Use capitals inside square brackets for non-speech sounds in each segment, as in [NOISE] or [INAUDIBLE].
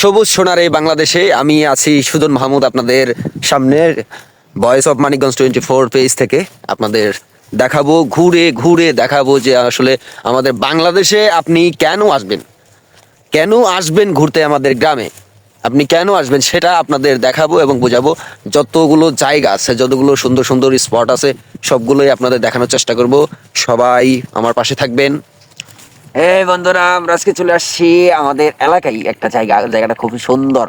সবুজ সোনার এই বাংলাদেশে আমি আছি সুদন মাহমুদ আপনাদের সামনে। Voice of Manikganj twenty four page থেকে আপনাদের দেখাবো, ঘুরে ঘুরে দেখাবো যে আসলে আমাদের বাংলাদেশে আপনি কেন আসবেন? কেন আসবেন ঘুরতে আমাদের গ্রামে? আপনি কেন আসবেন সেটা আপনাদের দেখাবো এবং বোঝাবো। যতগুলো জায়গা আছে, যতগুলো সুন্দর সুন্দর স্পট আছে, সবগুলোই আপনাদের দেখানোর চেষ্টা করব। সবাই আমার পাশে থাকবেন। এই বন্ধুরা, আমরা আজকে চলে আসছি আমাদের এলাকায়। একটা জায়গা, জায়গাটা খুবই সুন্দর।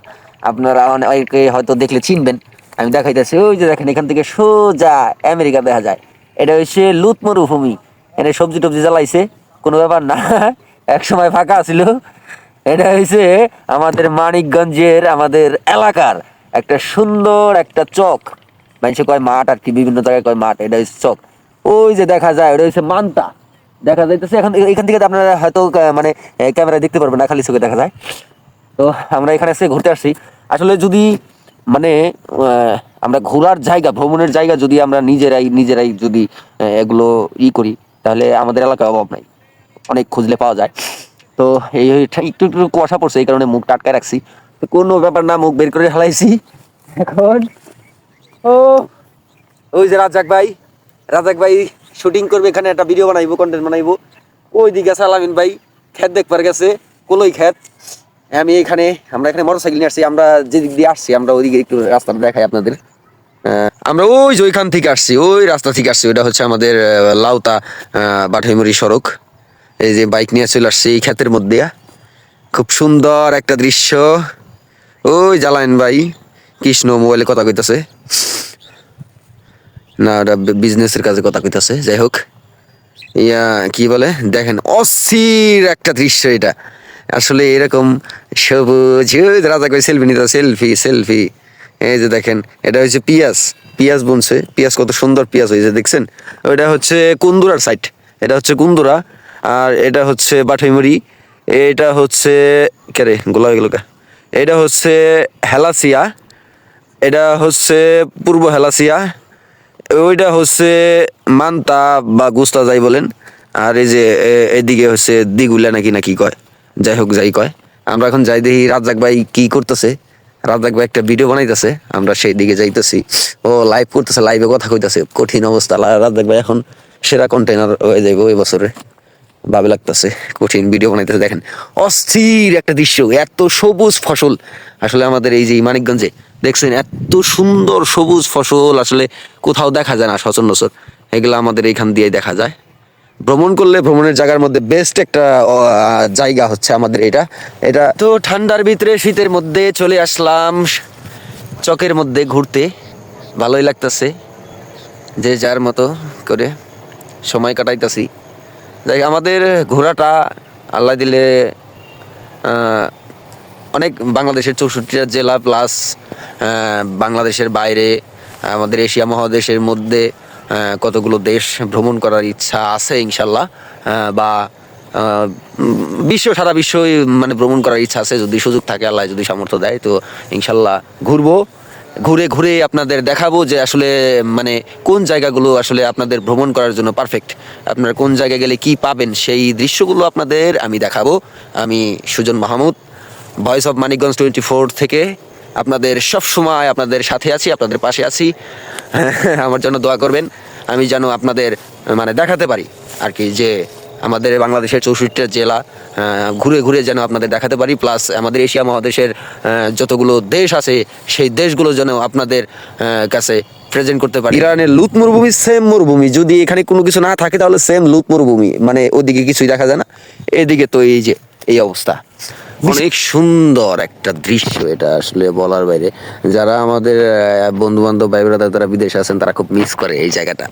আপনারা অনেকে হয়তো দেখলে চিনবেন। আমি দেখাইতেছি, ওই যে দেখেন, এখান থেকে সোজা আমেরিকা দেখা যায়। এটা হচ্ছে লুত মরুভূমি। এখানে সবজি টবজি জ্বালাইছে, কোনো ব্যাপার না। এক সময় ফাঁকা ছিল এটা হয়েছে আমাদের মানিকগঞ্জের আমাদের এলাকার একটা সুন্দর একটা চক। মানুষে কয় মাঠ আর কি, বিভিন্ন জায়গায় কয় মাঠ, এটা হচ্ছে চক। ওই যে দেখা যায়, ওটা হচ্ছে মান্তা। দেখা যাইতেছে। এখন এখান থেকে আপনারা হয়তো মানে ক্যামেরায় দেখতে পারবেন না খালি চোখে দেখা যায়। তো আমরা এখানে এসে ঘুরতে আসছি। আসলে যদি মানে আমরা ঘোরার জায়গা ভ্রমণের জায়গা যদি আমরা নিজেরাই নিজেরাই যদি এগুলো ই করি তাহলে আমাদের এলাকায় অভাব নাই। অনেক খুঁজলে পাওয়া যায়। তো এই একটু একটু কুয়াশা পড়ছে এই কারণে মুখ টাটকায় রাখছি। তো কোনো ব্যাপার না মুখ বের করে হালাইছি। এখন? ও! ওই যে রাজাক ভাই রাজাক ভাই শুটিং করবে, এখানে একটা ভিডিও বানাইবো কন্টেন্ট বানাইবো। ওই দিকে আছে আলামিন ভাই, খেত দেখবার গেছে, কলই খেত। আমি এখানে, আমরা এখানে মোটরসাইকেল নিয়ে আসছি, আমরা যে দিক দিয়ে আসছি, আমরা ওইদিকে একটু রাস্তাটা দেখাই আপনাদের। আমরা ওই যে ওইখান থেকে আসছি, ওই রাস্তা থেকে আসছি ওটা হচ্ছে আমাদের লাউতা বাঠাইমুড়ি সড়ক। এই যে বাইক নিয়ে চলে আসছি এই ক্ষেতের মধ্যে খুব সুন্দর একটা দৃশ্য। ওই জালাইন ভাই, কৃষ্ণ মোবাইলে কথা কইতাছে। না, ওটা বিজনেসের কাজে কথা কইতাছে, যাই হোক। ইয়া, কি বলে? দেখেন, অস্থির একটা দৃশ্য এটা। আসলে এরকম সবুজ রাজা কই সেলফি নিতে সেলফি সেলফি এই যে দেখেন, এটা হচ্ছে পিয়াজ। পিয়াজ বুনছে। পিয়াজ কত সুন্দর পিয়াজ হয়েছে দেখছেন? ওইটা হচ্ছে কুন্দুরার সাইড এটা হচ্ছে কুন্দুরা, আর এটা হচ্ছে বাঠাইমুড়ি এটা হচ্ছে কেরে গোলা গেল এটা হচ্ছে হেলাসিয়া। এটা হচ্ছে পূর্ব হেলাসিয়া। ওইটা হচ্ছে মান্তা বা গুস্তা যাই বলেন। আর এই যে এদিকে হচ্ছে দিগুলা নাকি নাকি কয়? যাই হোক, যাই কয়। আমরা এখন যাই দেখি রাজ্জাক ভাই কি করতেছে। রাজ্জাক ভাই একটা ভিডিও বানাইতেছে, আমরা সেই দিকে যাইতেছি। ও লাইভ করতেছে লাইভে কথা কইতাছে। কঠিন অবস্থা। রাজ্জাক ভাই এখন সেরা কন্টেনার হয়ে যাইব ওই বছরে। ভাবে লাগতেছে, কঠিন ভিডিও বানাইতেছে। দেখেন, অস্থির একটা দৃশ্য। এত সবুজ ফসল। আসলে আমাদের এই যে মানিকগঞ্জে দেখছেন, এত সুন্দর সবুজ ফসল আসলে কোথাও দেখা যায় না সচরাচর এগুলো আমাদের এইখান দিয়ে দেখা যায়। ভ্রমণ করলে ভ্রমণের জায়গার মধ্যে বেস্ট একটা জায়গা হচ্ছে আমাদের এটা। এটা তো ঠান্ডার ভিতরে শীতের মধ্যে চলে আসলাম, চকের মধ্যে ঘুরতে। ভালোই লাগতেছে, যে যার মতো করে সময় কাটাইতাছি। যাই আমাদের ঘোরাটা আল্লাহ দিলে অনেক বাংলাদেশের চৌষট্টিটা জেলা প্লাস বাংলাদেশের বাইরে, আমাদের এশিয়া মহাদেশের মধ্যে কতগুলো দেশ ভ্রমণ করার ইচ্ছা আছে ইনশাল্লাহ বা বিশ্ব, সারা বিশ্বই মানে ভ্রমণ করার ইচ্ছা আছে, যদি সুযোগ থাকে আল্লাহ যদি সামর্থ্য দেয়, তো ইনশাল্লাহ ঘুরবো। ঘুরে ঘুরে আপনাদের দেখাবো যে আসলে মানে কোন জায়গাগুলো আসলে আপনাদের ভ্রমণ করার জন্য পারফেক্ট আপনারা কোন জায়গায় গেলে কি পাবেন সেই দৃশ্যগুলো আপনাদের আমি দেখাবো। আমি Sujan Mahmud voice of Manikganj twenty four থেকে আপনাদের সব সময় আপনাদের সাথে আছি, আপনাদের পাশে আছি। [LAUGHS] আমার জন্য দোয়া করবেন, আমি যেন আপনাদের মানে দেখাতে পারি আর কি যে আমাদের বাংলাদেশের চৌষট্টিটা জেলা ঘুরে ঘুরে যেন আপনাদের দেখাতে পারি। প্লাস আমাদের এশিয়া মহাদেশের যতগুলো দেশ আছে, সেই দেশগুলো যেন আপনাদের কাছে প্রেজেন্ট করতে পারি। ইরানের লুত মরুভূমি, সেম মরুভূমি। যদি এখানে কোনো কিছু না থাকে, তাহলে সেম লুত মরুভূমি। মানে ওদিকে কিছুই দেখা যায় না। এদিকে তো এই যে, এই অবস্থা। অনেক সুন্দর একটা দৃশ্য এটা আসলে বলার বাইরে যারা আমাদের বন্ধু বান্ধব ভাই ব্রাদার তারা বিদেশে আছেন তারা খুব মিস করে এই জায়গাটা।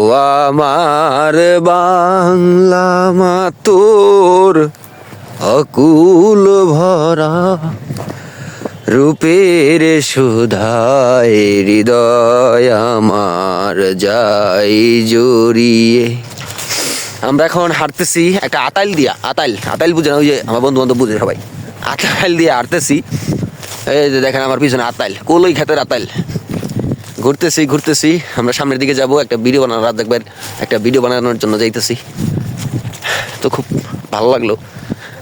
ও আমার বাংলা মা তোর অকুল ভরা রূপের সুধায় হৃদয় আমার যাই জড়িয়ে আমরা এখন হাঁটতেছি একটা আতাইল দিয়া আতাইল আতাইল বুঝে না ওই যে আমার বন্ধু বান্ধব বুঝে সবাই। আতাইল দিয়ে হাঁটতেছি এই যে দেখেন আমার পিছনে আতাইল কলই খেতের আতাইল। ঘুরতেছি ঘুরতেছি আমরা সামনের দিকে যাব একটা ভিডিও বানানো রাত দেখবেন একটা ভিডিও বানানোর জন্য যাইতেছি। তো খুব ভালো লাগল।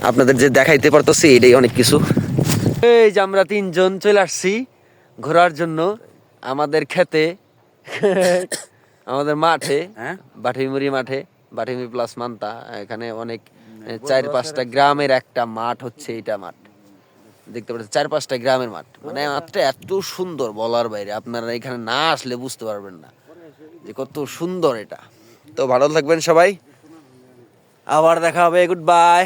আপনাদের যে দেখাইতে পারতেছি এটাই অনেক কিছু। এই যে আমরা তিনজন চলে আসছি ঘোরার জন্য আমাদের খেতে আমাদের মাঠে হ্যাঁ? বাঠিমুড়ি মাঠে। বাঠিমুড়ি প্লাস মান্তা এখানে অনেক চার পাঁচটা গ্রামের একটা মাঠ হচ্ছে এটা মাঠ। দেখতে পাচ্ছেন চার পাঁচটা গ্রামের মাঠ। মানে মাঠটা এত সুন্দর বলার বাইরে আপনারা এখানে না আসলে বুঝতে পারবেন না যে কত সুন্দর এটা। তো ভালো থাকবেন সবাই। আবার দেখা হবে গুড বাই